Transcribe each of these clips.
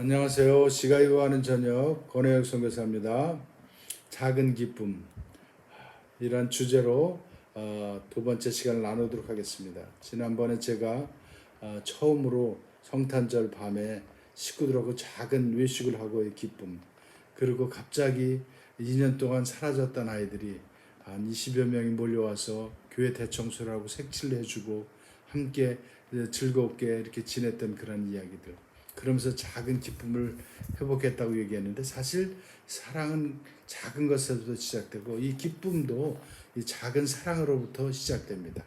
안녕하세요. 시가이 구하는 저녁 권혜혁 선교사입니다. 작은 기쁨 이란 주제로 어, 두 번째 시간을 나누도록 하겠습니다. 지난번에 제가 어, 처음으로 성탄절 밤에 식구들하고 작은 외식을 하고의 기쁨 그리고 갑자기 2년 동안 사라졌던 아이들이 한 20여 명이 몰려와서 교회 대청소를 하고 색칠을 해주고 함께 즐겁게 이렇게 지냈던 그런 이야기들. 그러면서 작은 기쁨을 회복했다고 얘기했는데 사실 사랑은 작은 것에서부터 시작되고 이 기쁨도 이 작은 사랑으로부터 시작됩니다.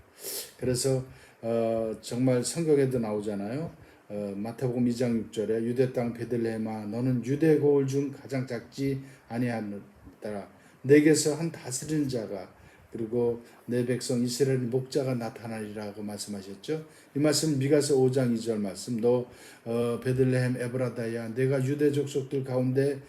그래서 어, 정말 성경에도 나오잖아요. 어, 마태복음 2장 6절에 유대 땅 베들레헴아 너는 유대 고을 중 가장 작지 아니하노라 내게서 한 다스리는 자가 그리고 내 백성 이스라엘 목자가 나타나리라고 말씀하셨죠. 이 말씀 미가서 5장 2절 말씀 너 어, 베들레헴 에브라다야 내가 유대 족속들 가운데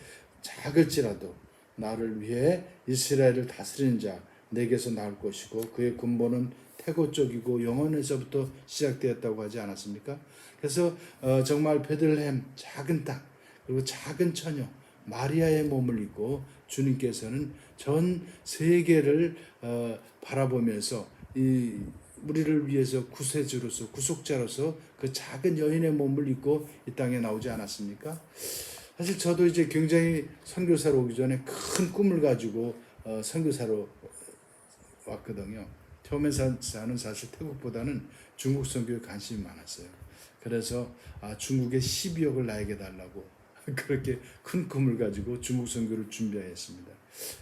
작을지라도 나를 위해 이스라엘을 다스리는 자 내게서 나올 것이고 그의 근본은 태고 쪽이고 영원에서부터 시작되었다고 하지 않았습니까? 그래서 어, 정말 베들레헴 작은 땅 그리고 작은 처녀 마리아의 몸을 입고 주님께서는 전 세계를 어, 바라보면서 이 우리를 위해서 구세주로서 구속자로서 그 작은 여인의 몸을 입고 이 땅에 나오지 않았습니까? 사실 저도 이제 굉장히 선교사로 오기 전에 큰 꿈을 가지고 어, 선교사로 왔거든요. 처음에 사는 사실 태국보다는 중국 선교에 관심이 많았어요. 그래서 아, 중국의 12억을 나에게 달라고 그렇게 큰 꿈을 가지고 중국 선교를 준비했습니다.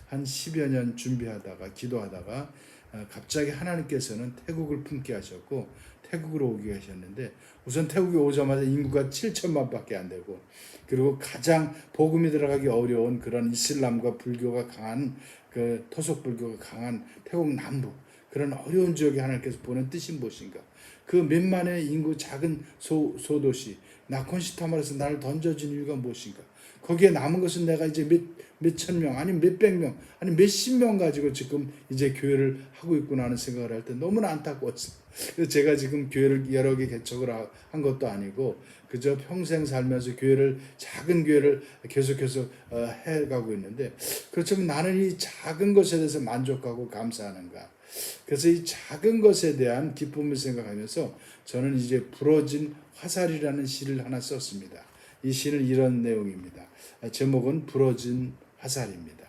한 10여 년 준비하다가 기도하다가 아, 갑자기 하나님께서는 태국을 품게 하셨고 태국으로 오게 하셨는데 우선 태국에 오자마자 인구가 7천만 밖에 안 되고 그리고 가장 복음이 들어가기 어려운 그런 이슬람과 불교가 강한 그 토속 불교가 강한 태국 남부 그런 어려운 지역에 하나님께서 보낸 뜻이 무엇인가? 그 몇만의 인구 작은 소, 소도시 나콘시타마에서 나를 던져진 이유가 무엇인가? 거기에 남은 것은 내가 이제 몇, 몇천 명, 아니 몇백 명, 아니 몇십 명 가지고 지금 이제 교회를 하고 있구나 하는 생각을 할 때 너무나 안타까웠어요. 제가 지금 교회를 여러 개 개척을 한 것도 아니고 그저 평생 살면서 교회를 작은 교회를 계속해서 어, 해가고 있는데 그렇지만 나는 이 작은 것에 대해서 만족하고 감사하는가? 그래서 이 작은 것에 대한 기쁨을 생각하면서 저는 이제 부러진 화살이라는 시를 하나 썼습니다. 이 시는 이런 내용입니다. 제목은 부러진 화살입니다.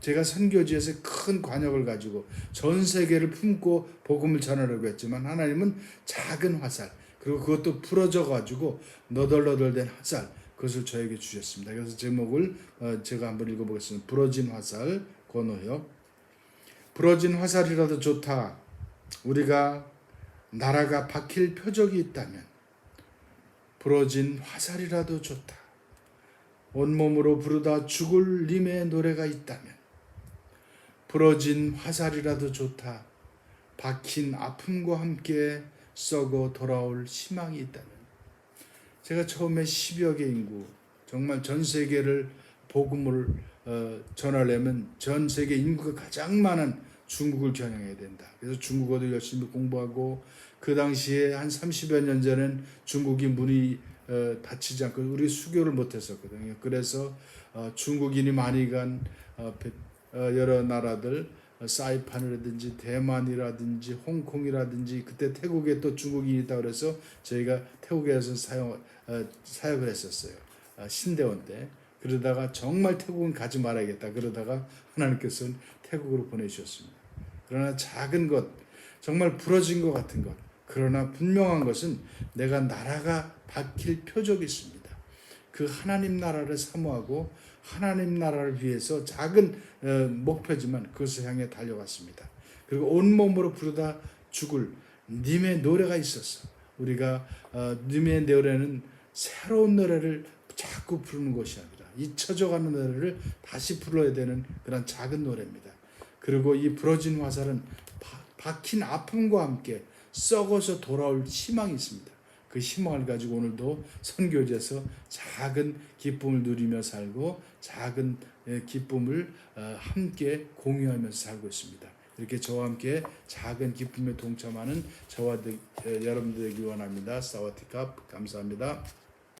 제가 선교지에서 큰 관역을 가지고 전 세계를 품고 복음을 전하려고 했지만 하나님은 작은 화살 그리고 그것도 부러져 가지고 너덜너덜된 화살 그것을 저에게 주셨습니다. 그래서 제목을 어, 제가 한번 읽어보겠습니다. 부러진 화살 권호혁 부러진 화살이라도 좋다. 우리가 나라가 박힐 표적이 있다면 부러진 화살이라도 좋다. 온몸으로 부르다 죽을 님의 노래가 있다면 부러진 화살이라도 좋다. 박힌 아픔과 함께 썩어 돌아올 희망이 있다면 제가 처음에 10여 개 인구 정말 전 세계를 복음을 어, 전하려면 전 세계 인구가 가장 많은 중국을 겨냥해야 된다. 그래서 중국어도 열심히 공부하고 그 당시에 한 30여 년 전엔 중국이 문이 어, 닫히지 않고 우리 수교를 못했었거든요. 그래서 어, 중국인이 많이 간 어, 배, 어, 여러 나라들 어, 사이판이라든지 대만이라든지 홍콩이라든지 그때 태국에 또 중국인이 있다 그래서 저희가 태국에서 사용 어, 사역을 했었어요. 어, 신대원 때. 그러다가 정말 태국은 가지 말아야겠다. 그러다가 하나님께서는 태국으로 보내주셨습니다. 그러나 작은 것, 정말 부러진 것 같은 것, 그러나 분명한 것은 내가 나라가 박힐 표적이 있습니다. 그 하나님 나라를 사모하고 하나님 나라를 위해서 작은 어, 목표지만 그것을 향해 달려갔습니다. 그리고 온몸으로 부르다 죽을 님의 노래가 있었어. 우리가 어, 님의 노래는 새로운 노래를 자꾸 부르는 것이 아니라 잊혀져가는 노래를 다시 불러야 되는 그런 작은 노래입니다. 그리고 이 부러진 화살은 박힌 아픔과 함께 썩어서 돌아올 희망이 있습니다. 그 희망을 가지고 오늘도 선교지에서 작은 기쁨을 누리며 살고 작은 기쁨을 어, 함께 공유하면서 살고 있습니다. 이렇게 저와 함께 작은 기쁨에 동참하는 저와 여러분들 되기 원합니다. 사와티캅 감사합니다.